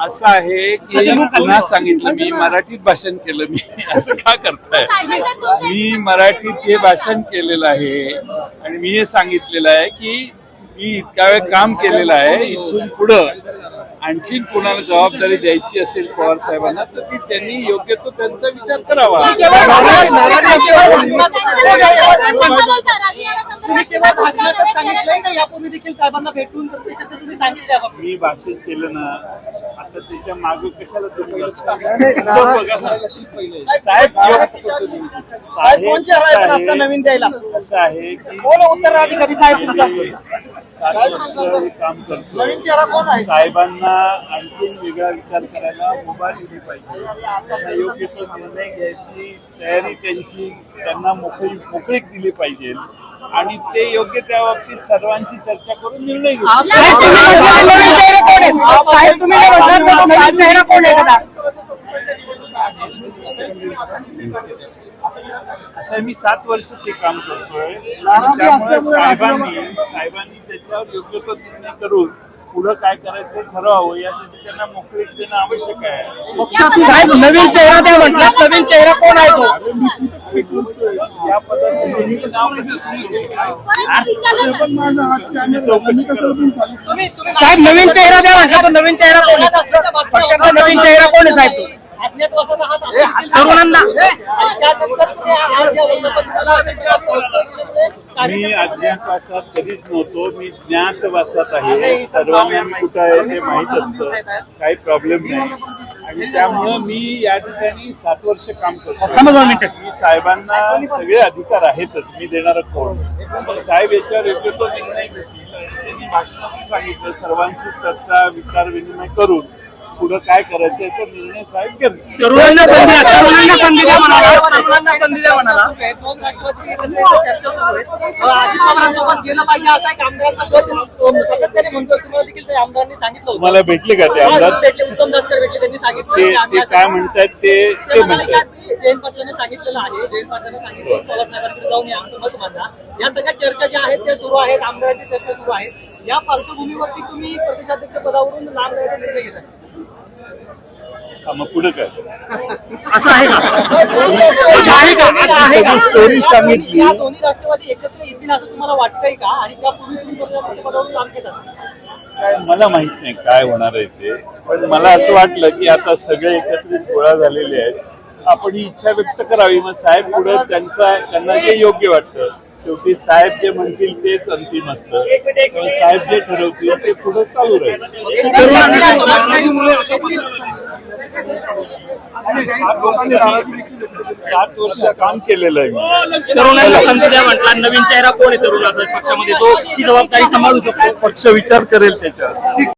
असं आहे की पुन्हा सांगितलं मी मराठीत भाषण केलं मी. असं का करताय? मी मराठीत हे भाषण केलेलं आहे आणि मी हे सांगितलेलं आहे की मी इतका वेळ काम केलेलं आहे इथून पुढं आणखीन कोणाला जबाबदारी द्यायची असेल पवार साहेबांना तर ती त्यांनी योग्य तो त्यांचा विचार करावा. तुम्ही केवळ भाषणातच सांगितलंय का? यापूर्वी देखील साहेबांना भेटून प्रत्यक्षात तुम्ही? मी भाषण केलं ना आता त्याच्यामागे कशाला तुम्ही. साहेब साहेब कोण चेहरा आहे पण आता नवीन द्यायला? असं आहे की कोण उत्तराधिकारी साहेब काम करतो नवीन चेहरा कोण आहे? साहेबांना आणखीन वेगळा विचार करायला मुभा दिली पाहिजे. त्यांना योग्य तो निर्णय घ्यायची तयारी त्यांची त्यांना मोकळी मोकळीक दिली पाहिजे. आणि ते योग्य त्या बाबतीत सर्वांशी चर्चा करून निर्णय घेऊ. साहेब तुम्ही काय म्हटलं? नवीन चेहरा कोण आहे दादा? असं आहे, मी सात वर्ष ते काम करतोय. त्यामुळे साहेबांनी साहेबांनी त्याच्यावर योग्य तो निर्णय करून पुढं काय करायचं ठरवावं यासाठी त्यांना मोकळीक देणं आवश्यक आहे. साहेब नवीन चेहरा द्या म्हटलं. नवीन चेहरा कोण आहे तो? या पदाचं साहेब नवीन चेहरा द्या म्हटलं तर नवीन चेहरा कोण आहे? पक्षाचा नवीन चेहरा कोण आहे साहेब तो? तरुणांना. मी अज्ञातवासात कधीच नव्हतो. मी ज्ञातवासात आहे. सर्वांना मी कुठं आहे ते माहीत असतं. काही प्रॉब्लेम नाही. आणि त्यामुळं मी या ठिकाणी सात वर्ष काम करतो मी साहेबांना सगळे अधिकार आहेतच. मी देणार कोण? साहेब याच्यावर योग्य तो निर्णय घेतील. त्यांनी भाषणात सांगितलं. सर्वांशी चर्चा विचार विनिमय करून पुढं काय करायचं याचा निर्णय साहेब घेतील. तरुणांना संधी द्या, तरुणांना संधी द्या म्हणाला. तरुणांना संधी द्या म्हणाला. अजित पवारांसोबत गेलं पाहिजे असा एक आमदारांचा गट अं, सातत्याने म्हणतोय. तुम्हाला देखील ते आमदारांनी सांगितलं होतं. तुम्हाला भेटले का ते आमदार? भेटले उत्तम दत्तर भेटले त्यांनी सांगितलं ते की आम्ही ते असं- काय म्हणतात ते ते ते म्हणाले म्हणतात की जयंत पाटलांनी सांगितलेलं आहे. जयंत पाटलांनी सांगितलं की पवार साहेबांकडे जाऊन या आमचं मत मांडा. या सगळ्या चर्चा ज्या आहेत त्या सुरू आहेत. आमदारांची चर्चा सुरू आहे या पार्श्वभूमीवरती तुम्ही प्रदेशाध्यक्ष पदावरून लांब जायचा निर्णय घेताय. हा, मग पुढे काय? असं आहे का? असं आहे का? असं आहे का? सगळी स्टोरी सांगितली. या दोन्ही राष्ट्रवादी एकत्र येतील असं तुम्हाला वाटतंय का? आणि त्यापूर्वी तुम्ही काय मला माहीत नाही काय होणार आहे ते. पण मला असं वाटलं की आता सगळे एकत्रित गोळा झालेले आहेत. आपण ही इच्छा व्यक्त करावी. मग साहेब पुढे त्यांचा त्यांना जे योग्य वाटतं शेवटी साहेब जे म्हणतील तेच अंतिम असतं. त्यामुळे साहेब जे ठरवतील ते पुढे चालू राहील. सात वर्ष सात वर्ष काम केलेलं आहे मी. तरुणांना संधी द्या म्हटला नवीन चेहरा कोण आहे तरुण असं पक्षामध्ये? तो ती जबाबदारी सांभाळू शकतो. पक्ष विचार करेल त्याच्यावर.